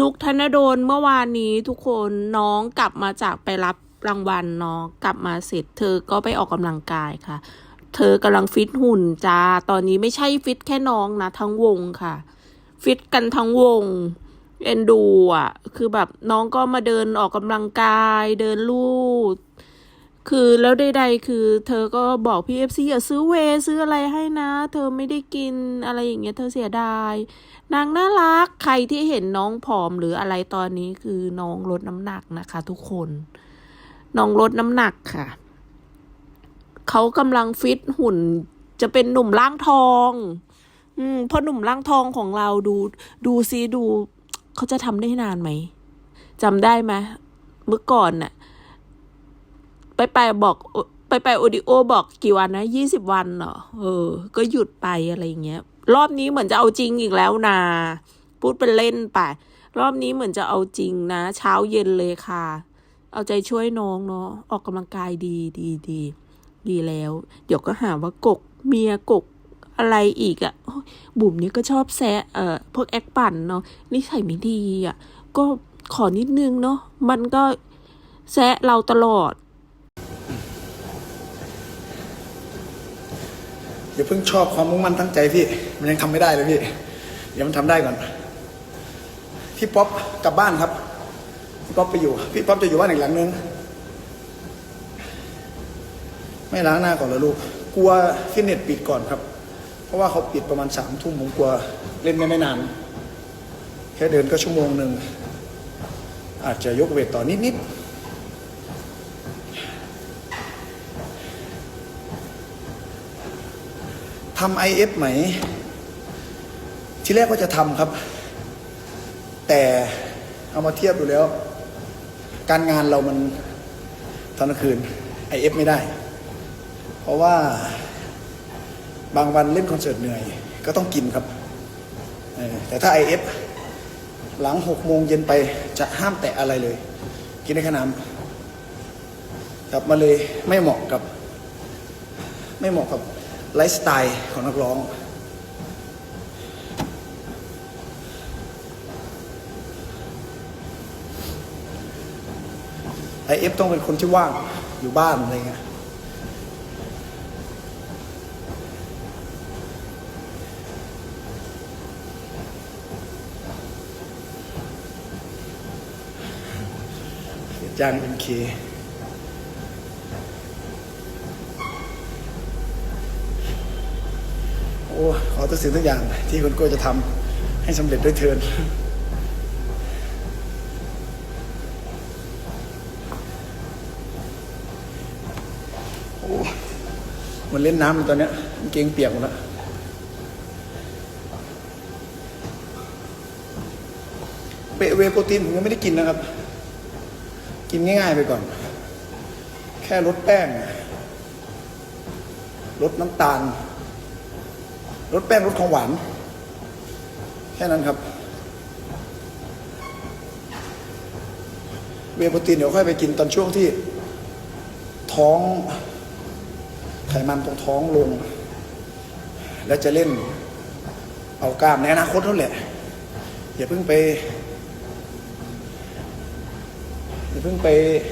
นุกธนดลเมื่อวานนี้ทุกคนน้องกลับมาจากไปรับรางวัลเนาะกลับมาเสร็จเธอก็ไปออกกำลังกายค่ะ เธอกำลังฟิตหุ่นจ้าตอนนี้ไม่ใช่ฟิตแค่น้องนะ ทั้งวงค่ะ ฟิตกันทั้งวงเอ็นดูอะ คือแบบน้องก็มาเดินออกกำลังกาย เดินลู่ คือแล้วใดๆคือ เธอก็บอกพี่เอฟซีอย่าซื้อเวซื้ออะไรให้นะ เธอไม่ได้กินอะไรอย่างเงี้ย เธอเสียดาย นางน่ารักใครที่เห็นน้องผอมหรืออะไรตอนนี้คือน้องลดน้ำหนักนะคะ ทุกคน น้องลดน้ำหนักค่ะ เขากำลังฟิตหุ่นจะเป็นหนุ่มร่างทอง อืมเพอหนุ่มร่างทองของเราดูดูซิดู เขาจะทำได้นานไหมจำได้ไหมเมื่อก่อนน่ะ ไปไปบอกไปไปโอดิโอบอกกี่วันนะยี่สิบวันเหรอเออ ก็หยุดไปอะไรเงี้ย รอบนี้เหมือนจะเอาจริงอีกแล้วนะพูดเป็นเล่นไป รอบนี้เหมือนจะเอาจริงนะ เช้าเย็นเลยค่ะ เอาใจช่วยน้องเนาะออกกำลังกายดีดีดีดีแล้ว เดี๋ยวก็หาว่ากกเมียกกอะไรอีกอะ่ะบุ๋มนี่ก็ชอบแซะเอ่อพวกแอคปั่นเนาะนิสัยไม่ดีอะ่ะ ก็ขอนิดนึงเนาะมันก็แซะเราตลอด อย่าเพิ่งชอบความมุ่งมั่นตั้งใจพี่ มันยังทำไม่ได้เลยพี่ เดี๋ยวมันทำได้ก่อน พี่ป๊อปกลับบ้านครับ พี่ป๊อปไปอยู่ พี่ป๊อปจะอยู่บ้านอีกหลังนึง ไม่ล้างหน้าก่อนเหรอลูก กลัวฟิตเนสปิดก่อนครับ เพราะว่าเขาปิดประมาณสามทุ่มผมกลัวเล่นไม่ไม่นาน แค่เดินก็ชั่วโมงหนึ่ง อาจจะยกเวทต่อนิดนิด ทำไอเอฟไหม ทีแรกก็จะทำครับ แต่เอามาเทียบดูแล้ว การงานเรามันตอนกลางคืนไอเอฟไม่ได้ เพราะว่าบางวันเล่นคอนเสิร์ตเหนื่อย ก็ต้องกินครับ แต่ถ้าไอเอฟหลังหกโมงเย็นไปจะห้ามแตะอะไรเลย กินได้แค่น้ำครับมาเลยไม่เหมาะกับ ไม่เหมาะกับ ไลฟ์สไตล์ของนักร้อง ไอเอฟต้องเป็นคนที่ว่างอยู่บ้านอะไรเงี้ยจ้างเอ็มเค โอ้ขอทุกสิ่งทุกอย่างที่คุณโก้จะทำให้สำเร็จด้วยเทินโอ้เหมันเล่นน้ำเลยตอนเนี้ยเกงเปียกหมดแล้วเปเวโปรตีนผมยังไม่ได้กินนะครับ กินง่ายๆไปก่อน แค่ลดแป้ง ลดน้ำตาล ลดแป้งลดของหวาน แค่นั้นครับ เวย์โปรตีนเดี๋ยวค่อยไปกินตอนช่วงที่ ท้องไขมันตรงท้องลง แล้วจะเล่น เอากล้ามในอนาคตนั่นแหละ อย่าเพิ่งไป อย่าเพิ่งไป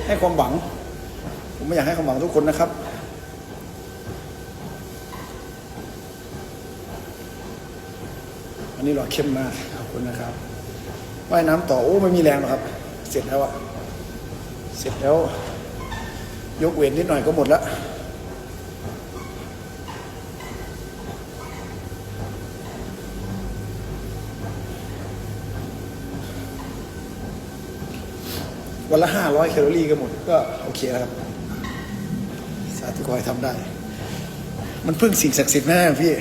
ให้ความหวัง ผมไม่อยากให้ความหวังทุกคนนะครับ นนี้หล่อเข้มมากขอบคุณนะครับว่ายน้ำต่อโอ้ไม่มีแรงหรอกครับ เสร็จแล้วอะเสร็จแล้ว ยกเวทนิดหน่อยก็หมดล้ววันละห้าร้อยแคลอรี่ก็หมด ก็โอเคแล้วครับ สาธุขอให้ทำได้ มันพึ่งสิ่งศักดิ์สิทธิ์แม่พี่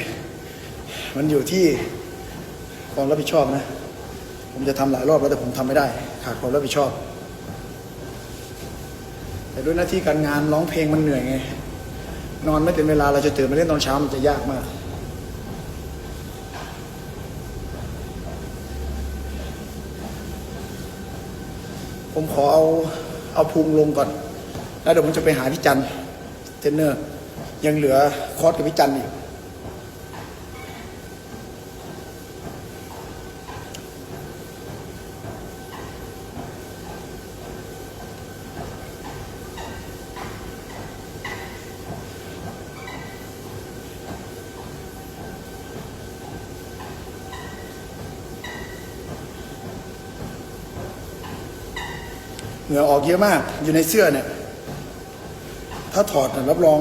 มันอยู่ที่ ความรับผิดชอบนะ ผมจะทำหลายรอบแล้วแต่ผมทำไม่ได้ ขาดความรับผิดชอบ แต่ด้วยหน้าที่การงานร้องเพลงมันเหนื่อยไง นอนไม่เต็มเวลาเราจะตื่นมาเล่นตอนเช้ามันจะยากมาก ผมขอเอาเอาพุงลงก่อน แล้วเดี๋ยวผมจะไปหาพี่จันทร์เทรนเนอร์ ยังเหลือคอร์สกับพี่จันทร์อีก เหงื่อออกเยอะมากอยู่ในเสื้อเนี่ย ถ้าถอดนับรอง